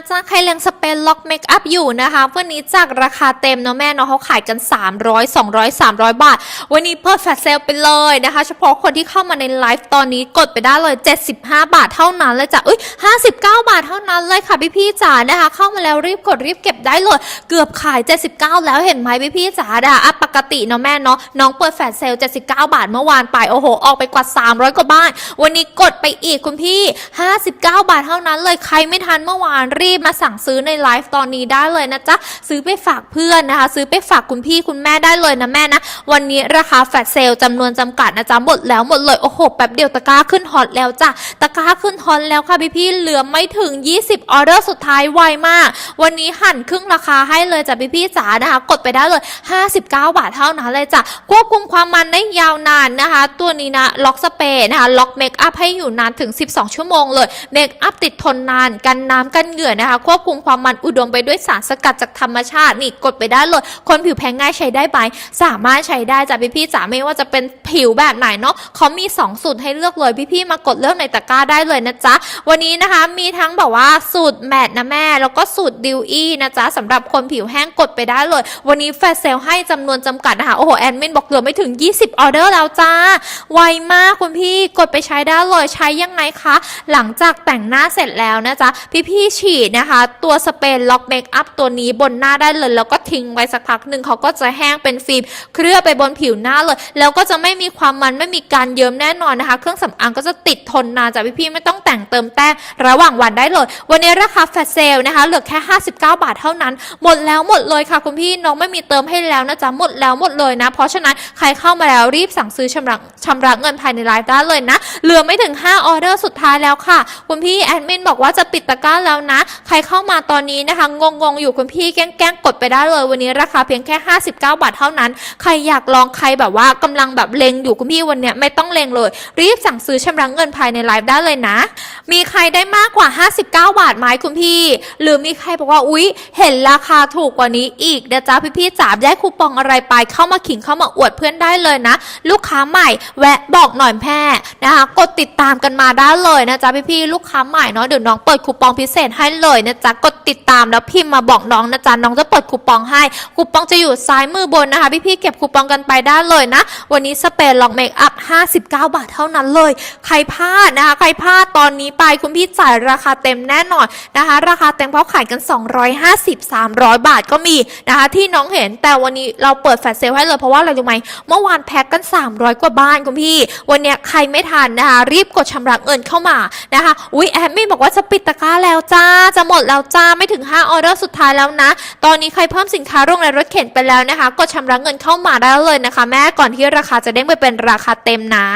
จ้าใครเล็งสเปนล็อกเมคอัพอยู่นะคะวันนี้จากราคาเต็มเนาะแม่เนาะเขาขายกัน 300 200 300 บาท วันนี้เปิดแฟลชเซลไปเลยนะคะ เฉพาะคนที่เข้ามาในไลฟ์ตอนนี้กดไปได้เลย 75 บาทเท่านั้นเลยจ้ะเอ้ย59 บาทเท่านั้นเลยค่ะพี่พี่จ๋านะคะ เข้ามาแล้วรีบกดรีบเก็บได้เลย เกือบขาย 79 แล้วเห็นไหมพี่พี่จ๋าอะปกติเนาะแม่เนาะน้องเปิดแฟลชเซล79 บาทเมื่อวานไปโอ้โหออกไปกว่า 300 กว่าบ้าน วันนี้กดไปอีกคุณพี่ 59 บาทเท่านั้นเลยใครไม่ทันเมื่อวานรีบมาสั่งซื้อในไลฟ์ตอนนี้ได้เลยนะจ๊ะ ซื้อไปฝากเพื่อนนะคะ ซื้อไปฝากคุณพี่คุณแม่ได้เลยนะแม่นะ วันนี้ราคาแฟลชเซลจำนวนจำกัดนะจ๊ะ หมดแล้วหมดเลย โอ้โหแป๊บเดียวตะกร้าขึ้นฮอตแล้วจ้ะ ตะกร้าขึ้นฮอตแล้วค่ะพี่พี่ๆเหลือไม่ถึง 20 ออเดอร์สุดท้ายไวมาก วันนี้หั่นครึ่งราคาให้เลยจ้ะพี่พี่ๆจ๋านะคะ กดไปได้เลย 59 บาทเท่านั้นเลยจ้ะ ควบคุมความมันได้ยาวนานนะคะ ตัวนี้นะล็อกสเปรย์นะคะ ล็อกเมคอัพให้อยู่นานถึง 12 ชั่วโมงเลย เมคอัพติดทนนาน กันน้ำกันเหงื่อนะคะ ควบคุมความมันอุดมไปด้วยสารสกัดจากธรรมชาตินี่กดไปได้เลย คนผิวแพ้ง่ายใช้ได้ไหมสามารถใช้ได้จ้ะพี่พี่จ๋าไม่ว่าจะเป็นผิวแบบไหนเนาะเขามี 2 สูตรให้เลือกเลยพี่พี่มากดเลือกในตะกร้าได้เลยนะจ๊ะวันนี้นะคะมีทั้งแบบว่าสูตรแมทนะแม่ แล้วก็สูตรดิวอี้นะจ๊ะสำหรับคนผิวแห้งกดไปได้เลย วันนี้แฟชเซลให้จำนวนจำกัดนะคะโอ้โหแอดมินบอกเหลือไม่ถึง 20ออเดอร์แล้วจ้าไวมากคุณพี่กดไปใช้ได้เลยใช้ยังไงคะ หลังจากแต่งหน้าเสร็จแล้วนะจ๊ะพี่ๆฉีดนะคะ ตัวสเปรย์ล็อกเมคอัพตัวนี้บนหน้าได้เลย แล้วก็ทิ้งไว้สักพักหนึ่งเขาก็จะแห้งเป็นฟิล์มเคลือบไปบนผิวหน้าเลย แล้วก็จะไม่มีความมันไม่มีการเยิ้มแน่นอนนะคะ เครื่องสำอางก็จะติดทนนานจ้ะพี่ๆไม่ต้องแต่งเติมแต้มระหว่างวันได้เลย วันนี้ราคาแฟลชเซลนะคะเหลือแค่ 59 บาทเท่านั้น หมดแล้วหมดเลยค่ะคุณพี่น้องไม่มีเติมให้แล้วนะจ๊ะหมดแล้วหมดเลยนะ เพราะฉะนั้นใครเข้ามาแล้วรีบสั่งซื้อชำระชำระเงินภายในไลฟ์ได้เลยนะเหลือไม่ถึง 5 ออเดอร์สุดท้ายแล้วค่ะ คุณพี่แอดมินบอกว่าจะปิดตะกร้าแล้วนะใครเข้ามาตอนนี้นะคะ งงๆ อยู่คุณพี่แกล้งๆ กดไปได้เลย วันนี้ราคาเพียงแค่ 59 บาทเท่านั้น ใครอยากลองใครแบบว่ากำลังแบบเลงอยู่คุณพี่วันเนี้ยไม่ต้องเลงเลย รีบสั่งซื้อชำระเงินภายในไลฟ์ได้เลยนะ มีใครได้มากกว่า 59 บาทไหมคุณพี่ หรือมีใครบอกว่าอุ๊ย เห็นราคาถูกกว่านี้อีกนะจ๊ะพี่พี่ๆจ๋าได้คูปองอะไรไปเข้ามาขิงเข้ามาอวดเพื่อนได้เลยนะ ลูกค้าใหม่แวะบอกหน่อยแพ่นะคะกดติดตามกันมาได้เลยนะจ๊ะพี่พี่ๆลูกค้าใหม่เนาะเดี๋ยวน้องเปิดคูปองพิเศษให้เลยนะจ๊ะกดติดตามแล้วพิมพ์มาบอกน้องนะจ๊ะน้องจะเปิดคูปองให้คูปองจะอยู่ซ้ายมือบนนะคะพี่พี่ๆเก็บคูปองกันไปได้เลยนะ วันนี้สเปรย์ล็อกเมคอัพ59 บาทเท่านั้นเลย ใครพลาดนะคะ ใครพลาดตอนนี้ไปคุณพี่จ่ายราคาเต็มแน่นอนนะคะ ราคาเต็มเพราะขายกัน 250 300 บาทก็มีนะคะ ที่น้องเห็นแต่วันนี้เราเปิดแฟลชเซลให้เลยเพราะว่าอะไรรู้ไหมเมื่อวานแพ็คกัน 300 กว่าบ้านคุณพี่ วันนี้ใครไม่ทันนะคะ รีบกดชำระเงินเข้ามานะคะอุ๊ยแอดมินบอกว่าจะปิดตะกร้าแล้วจ้าจะหมดแล้วจ้าไม่ถึง 5 ออเดอร์สุดท้ายแล้วนะ ตอนนี้ใครเพิ่มสินค้าลงในรถเข็นไปแล้วนะคะ กดชำระเงินเข้ามาได้เลยนะคะ แม่ก่อนที่ราคาจะเด้งไปเป็นราคาเต็มนะ